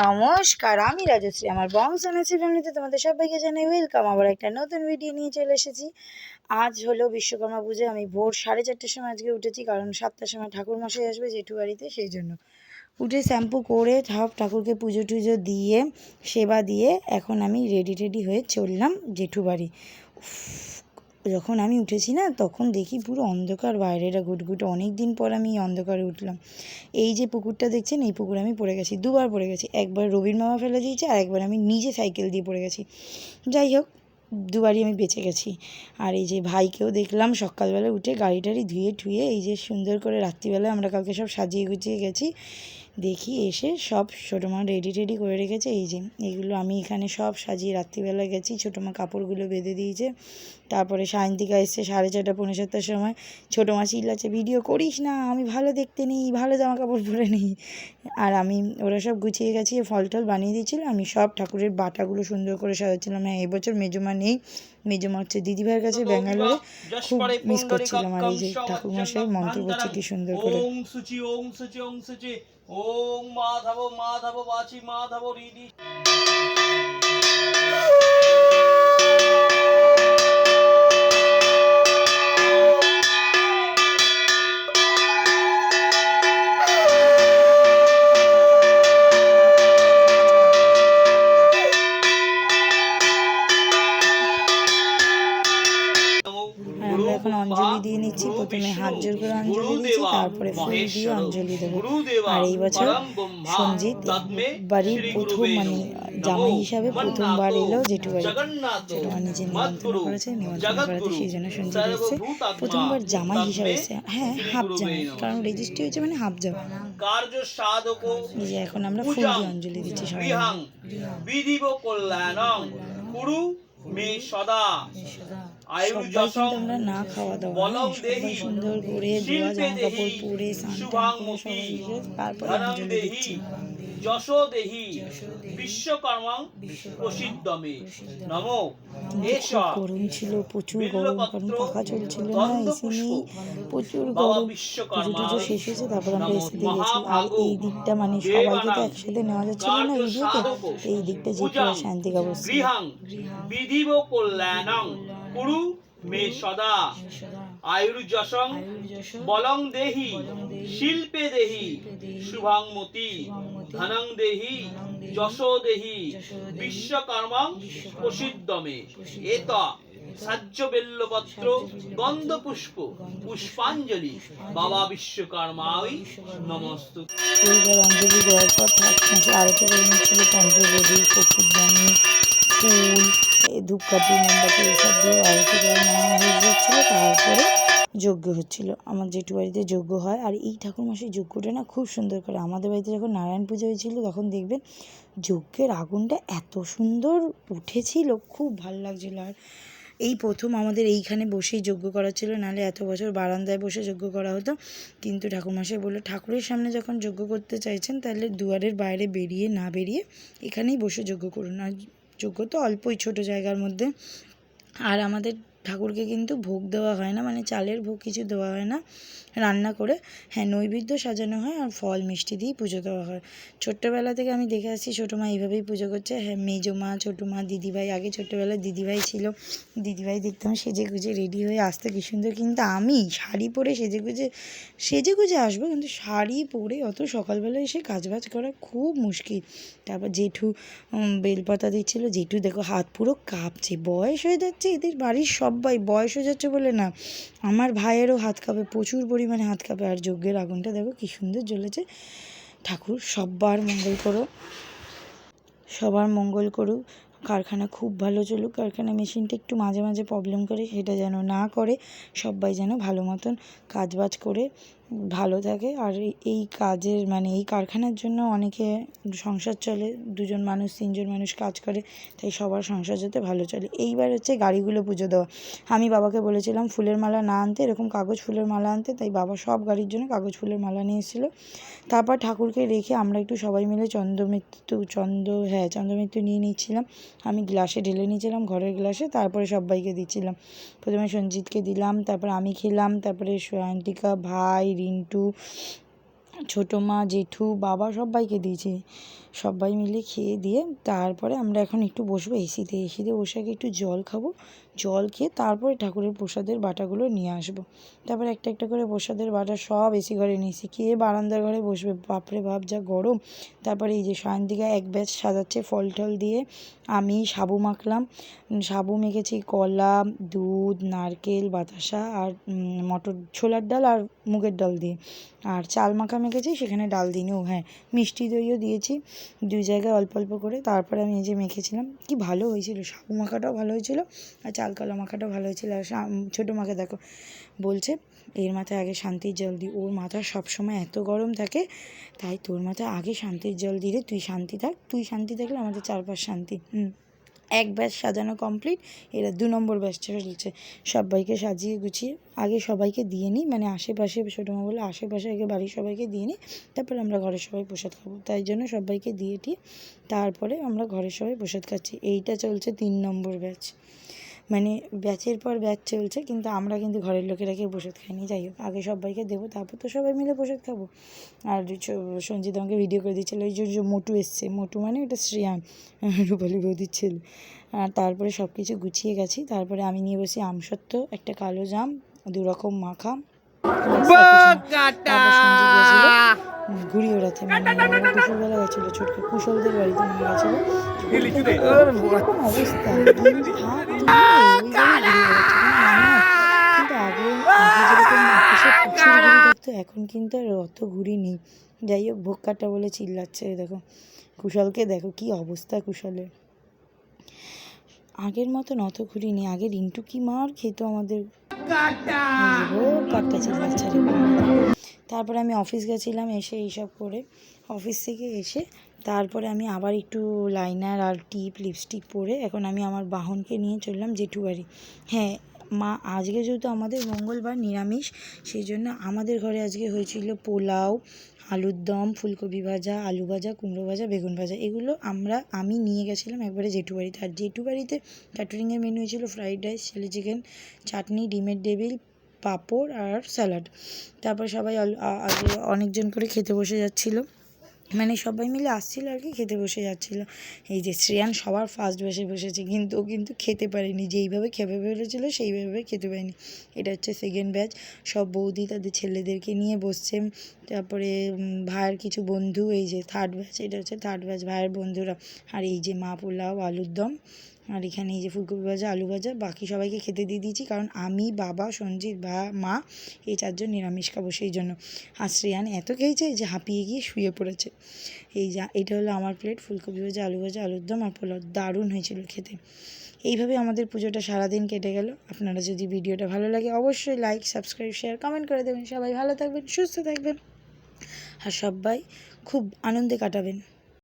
নমস্কার, আমি রাজশ্রী, আমার বংশ নাচি ফ্যামিলিতে তোমাদের সবাইকে জানাই ওয়েলকাম আবার একটা নতুন ভিডিও নিয়ে চলে এসেছি। আজ হলো বিশ্বকর্মা পুজো, আমি ভোর সাড়ে চারটের সময় আজকে উঠেছি, কারণ সাতটার সময় ঠাকুর মশাই আসবে জেঠু বাড়িতে, সেই জন্য। উঠে শ্যাম্পু করে সব ঠাকুরকে পুজো টুজো দিয়ে, সেবা দিয়ে, এখন আমি রেডি টেডি হয়ে চললাম জেঠু বাড়ি। যখন আমি উঠেছি না, তখন দেখি পুরো অন্ধকার বাইরেটা, ঘুটঘুট। অনেক দিন পর আমি অন্ধকারে উঠলাম। এই যে পুকুরটা দেখছেন, এই পুকুরে আমি পড়ে গেছি, দুবার পড়ে গেছি। একবার রবির মামা ফেলে দিয়েছে, আর একবার আমি নিজে সাইকেল দিয়ে পড়ে গেছি। যাই হোক, দুবারই আমি বেঁচে গেছি। আর এই যে ভাইকেও দেখলাম, সকালবেলা উঠে গাড়ি টাড়ি ধুয়ে ঠুয়ে এই যে সুন্দর করে রাত্রিবেলায় আমরা কালকে সব সাজিয়ে গুছিয়ে গেছি। দেখি এসে সব ছোটো মা রেডি টেডি করে রেখেছে। এই যে এগুলো আমি এখানে সব সাজিয়ে রাত্রিবেলা গেছি। ছোটো মা কাপড়গুলো বেঁধে দিয়েছে। তারপরে সায়ন্তিকা এসছে সাড়ে চারটা পৌনে সাতটার সময়। ছোটো মা চিল্লাচ্ছে ভিডিও করিস না আমি ভালো দেখতে নেই ভালো জামা কাপড় পরে নেই। আর আমি ওরা সব গুছিয়ে গেছি ফল টল বানিয়ে দিয়েছিল আমি সব ঠাকুরের বাটাগুলো সুন্দর করে সাজাচ্ছিলাম। হ্যাঁ এবছর মেজমা নেই। মেজমা হচ্ছে দিদিভাইয়ের কাছে ব্যাঙ্গালোরে। খুব মিস করছিলাম। আর এই যে ঠাকুরমশাই মন্ত্র করছে কি সুন্দর করে। সুচি সুচি সুচি। ওং মাধব মাধব বাছি মাধব রিদি। অঞ্জলি দিয়ে নিচ্ছি। প্রথমে হাত জোর করে অঞ্জলি দিচ্ছি তারপরে ফুল দিয়ে অঞ্জলি দেবো। আর এই বছর সঞ্জিত বাড়ির প্রথম মানে জামাই হিসাবে প্রথমবার এলো জেঠু বাড়ি। জেঠু নিজে নিমন্ত্রণ করেছে নিমন্ত্রণ করাতে সেই জন্য সঞ্জিত এসছে। প্রথমবার জামাই হিসাবে এসছে হ্যাঁ হাফ জামাই কারণ রেজিস্ট্রি হয়েছে মানে হাফ জামাই। এই যে এখন আমরা ফুল দিয়ে অঞ্জলি দিচ্ছি সবাই। বিধিব কল্যাণং কুরু মে সদা। আয়ুর সবাই যশং কিন্তু আমরা না খাওয়া দাওয়া সবাই সুন্দর করে ধোয়া জামা কাপড় পরে স্নান করে সবাই মিলে তারপরে অঞ্জলি দিচ্ছি যশ দেহি। প্রসিদ্ধমে। নমো গরম ছিল প্রচুর গরম কারণ পাখা চলছিল না এসি নেই প্রচুর গরম। পুজো টুজো শেষ হয়েছে তারপর আমরা গেছি। আর এই দিকটা মানে সবাইকে তো একসাথে নেওয়া যাচ্ছিল না ভিডিওতে এই দিকটা যেতে বসছে গৃহাং বিধিব কল্যাণং। কুরু মে সদা। আয়ুর্যশং বলং দেহি, শিল্পে দেহি, শুভাং মতি, ধনং দেহি, যশ দেহি, বিশ্বকর্মাং প্রসিদ্ধমে। এত সাজ্য বেল্লপত্র গন্ধ পুষ্প পুষ্পাঞ্জলি। বাবা বিশ্বকর্মাই নমস্তু। ফুল ধূপকাঠি, মোমবাতি এসব দিয়ে আরতি করে নেওয়া হয়ে যাচ্ছিল। তারপরে যজ্ঞ হচ্ছিল। আমার জেঠু বাড়িতে যজ্ঞ হয়। আর এই ঠাকুরমশাই যজ্ঞটা না খুব সুন্দর করে, আমাদের বাড়িতে যখন নারায়ণ পুজো হয়েছিল তখন দেখবেন যজ্ঞের আগুনটা এত সুন্দর উঠেছিল, খুব ভালো লাগছিল। আর এই প্রথম আমাদের এইখানে বসেই যজ্ঞ করা ছিল নাহলে এত বছর বারান্দায় বসে যজ্ঞ করা হতো। কিন্তু ঠাকুরমশাই বলল, ঠাকুরের সামনে যখন যজ্ঞ করতে চাইছেন, তাহলে দুয়ারের বাইরে বেরিয়ে না বেরিয়ে এখানেই বসে যজ্ঞ করুন। আর যজ্ঞ তো অল্পই ছোট জায়গার মধ্যে। আর আমাদের ঠাকুরকে কিন্তু ভোগ দেওয়া হয় না মানে চালের ভোগ কিছু দেওয়া হয় না, রান্না করে হ্যাঁ নৈবেদ্য সাজানো হয় আর ফল মিষ্টি দিয়েই পুজো দেওয়া হয়। ছোট্টবেলা থেকে আমি দেখে আসছি, ছোটো মা এইভাবেই পুজো করছে হ্যাঁ মেজো মা, ছোটো মা, দিদিভাই, আগে ছোট্টবেলায় দিদিভাই ছিল, দিদিভাই দেখতাম সেজে গুজে রেডি হয়ে আসতে, কি সুন্দর, কিন্তু আমি শাড়ি পরে সেজে গুজে সেজে গুজে আসব, কিন্তু শাড়ি পরে অত সকালবেলা এসে কাজবাজ করা খুব মুশকিল। তারপর জেঠু বেলপাতা দিচ্ছিল, জেঠু দেখো হাত পুরো কাঁপছে, বয়স হয়ে যাচ্ছে, এদের বাড়ির সবাই বয়স হয়ে যাচ্ছে বলে না, আমার ভাইয়েরও হাত কাঁপে, প্রচুর পরিমাণে হাত কাঁপে আর যজ্ঞের আগুনটা দেখো কী সুন্দর জ্বলেছে। ঠাকুর সব্বার মঙ্গল করো, সবার মঙ্গল করুক, কারখানা খুব ভালো চলুক, কারখানা মেশিনটা একটু মাঝে মাঝে প্রবলেম করে, সেটা যেন না করে সবাই যেন ভালো মতন কাজবাজ করে ভালো থাকে। আর এই- কাজের মানে এই কারখানার জন্য অনেকে সংসার চলে, দুজন মানুষ, তিনজন মানুষ কাজ করে, তাই সবার সংসার যাতে ভালো চলে। এইবার হচ্ছে গাড়িগুলো পুজো দেওয়া। আমি বাবাকে বলেছিলাম, ফুলের মালা না আনতে, এরকম কাগজ ফুলের মালা আনতে। তাই বাবা সব গাড়ির জন্য কাগজ ফুলের মালা নিয়ে এসেছিল। তারপর ঠাকুরকে রেখে আমরা একটু সবাই মিলে চন্দ্রমৃত্যু, চন্দ্র হ্যাঁ চন্দ্রমৃত্যু নিয়ে নিচ্ছিলাম। আমি গ্লাসে ঢেলে নিয়েছিলাম, ঘরের গ্লাসে, তারপরে সবাইকে দিচ্ছিলাম। প্রথমে সঞ্জিতকে দিলাম, তারপর আমি খেলাম, তারপরে সয়ন্তিকা ভাই রিন্টু, ছোটো মা, জেঠু, বাবা সবাইকে দিয়েছি। সবাই মিলে খেয়ে দিয়ে তারপরে আমরা এখন একটু বসবো এসিতে এসিতে বসে আগে একটু জল খাব। জল খেয়ে তারপরে ঠাকুরের প্রসাদের বাটাগুলো নিয়ে আসব। তারপরে একটা একটা করে প্রসাদের বাটা সব এসি ঘরে নিয়েছি কে বারান্দার ঘরে বসবে। বাপরে বাপ, যা গরম। তারপরে এই যে সায়ন্তিকা এক ব্যাচ সাজাচ্ছে ফল টল দিয়ে। আমি সাবু মাখলাম। সাবু মেখেছি কলা, দুধ, নারকেল, বাতাসা আর মটর, ছোলার ডাল আর মুগের ডাল দিয়ে। আর চাল মাখা মেখেছি, সেখানে ডাল দিইনি। ও হ্যাঁ মিষ্টি দইও দিয়েছি। দুই জায়গায় অল্প অল্প করে। তারপরে আমি এই যে মেখেছিলাম। কি ভালো হয়েছিল। সাবু মাখাটাও ভালো হয়েছিল। আর চাল কলা মাখাটা ভালো হয়েছিল। আর ছোটো মাকে দেখো, বলছে, এর মাথায় আগে শান্তির জল দিই ওর মাথা সবসময় এত গরম থাকে, তাই তোর মাথায় আগে শান্তির জল দিলে তুই শান্তি থাক, তুই শান্তি থাকলে আমাদের চারপাশ শান্তি। হুম। এক ব্যাচ সাজানো কমপ্লিট এরা দু নম্বর ব্যাচটা চলছে। সবাইকে সাজিয়ে গুছিয়ে, আগে সবাইকে দিয়ে নিই মানে আশেপাশে ছোটো মা বলে আশেপাশে আগে বাড়ির সবাইকে দিয়ে নিই, তারপরে আমরা ঘরের সবাই প্রসাদ খাব। তাই জন্য সবাইকে দিয়ে টিয়ে, তারপরে আমরা ঘরের সবাই প্রসাদ খাচ্ছি। এইটা চলছে তিন নম্বর ব্যাচ। মানে ব্যাচের পর ব্যাচ চলছে কিন্তু আমরা কিন্তু ঘরের লোকেরা কেউ প্রসাদ খাইনি। যাই হোক আগে সবাইকে দেবো তারপর তো সবাই মিলে প্রসাদ খাব। আর সঞ্জিত আমাকে ভিডিও করে দিচ্ছিল ওই যে মোটু এসছে মোটু মানে ওটা শ্রেয়ান রূপালী বৌদির ছেলে। আর তারপরে সব কিছু গুছিয়ে গেছি তারপরে আমি নিয়ে বসি আমসত্ত্ব একটা কালো জাম দু রকম মাখা ঘুড়ি ওড়াতে মানে ওরা গেছিল ছোটকে কুশলদের বাড়িতে নিয়ে গেছিল। এরকম অবস্থা। কিন্তু আগে যেরকম থাকতো এখন কিন্তু আর অত ঘুড়ি নেই। যাই হোক ভোগ কাটা বলে চিল্লাচ্ছে দেখো। কুশলকে দেখো কি অবস্থা কুশলের। আগের মতন অত ঘুরি নেই। আগে রিন্টু কি মার খেত আমাদের? কাটটা চিল্লাচ্ছে। তারপরে আমি অফিস গেছিলাম এসে এইসব করে অফিস থেকে এসে তারপরে আমি আবার একটু লাইনার আর টিপ লিপস্টিক পরে এখন আমি আমার বাহনকে নিয়ে চললাম জেঠু বাড়ি হ্যাঁ মা আজকে যেহেতু আমাদের মঙ্গলবার নিরামিষ সেই জন্য আমাদের ঘরে আজকে হয়েছিল পোলাও, আলুর দম, ফুলকপি ভাজা, আলু ভাজা, কুমড়ো ভাজা, বেগুন ভাজা। এগুলো আমরা, আমি নিয়ে গেছিলাম একবারে জেঠু বাড়িতে আর জেঠু বাড়িতে ক্যাটারিংয়ের মেনু হয়েছিল ফ্রাইড রাইস চিলি চিকেন চাটনি ডিমের ডেবিল পাঁপড় আর স্যালাড। তারপর সবাই আগে অনেকজন করে খেতে বসে যাচ্ছিল। মানে সবাই মিলে আসছিল আর কি, খেতে বসে যাচ্ছিল। এই যে শ্রেয়ান সবার ফার্স্ট বসে বসেছে, কিন্তু ও কিন্তু খেতে পারেনি। যেইভাবে খেপে ফেলেছিল সেইভাবে খেতে পারেনি। এটা হচ্ছে সেকেন্ড ব্যাচ সব বৌদি তাদের ছেলেদেরকে নিয়ে বসছে। তারপরে ভাইয়ের কিছু বন্ধু, এই যে থার্ড ব্যাচ এটা হচ্ছে থার্ড ব্যাচ ভাইয়ের বন্ধুরা। আর এই যে মা পোলাও, আলুর দম। আর এখানে এই যে ফুলকপি ভাজা, আলু ভাজা, বাকি সবাইকে খেতে দিয়ে দিয়েছি কারণ আমি, বাবা, সঞ্জিত বা মা, এই চারজন নিরামিষ খাব সেই জন্য। আর শ্রেয়ান এত খেয়েছে যে হাঁপিয়ে গিয়ে শুয়ে পড়েছে। এই যা, এটা হলো আমার প্লেট ফুলকপি ভাজা, আলু ভাজা, আলুর দম আর পোলাও দারুণ হয়েছিল খেতে। এইভাবে আমাদের পুজোটা সারাদিন কেটে গেল। আপনারা যদি ভিডিওটা ভালো লাগে, অবশ্যই লাইক সাবস্ক্রাইব শেয়ার কমেন্ট করে দেবেন। সবাই ভালো থাকবেন, সুস্থ থাকবেন। আর সবাই খুব আনন্দে কাটাবেন।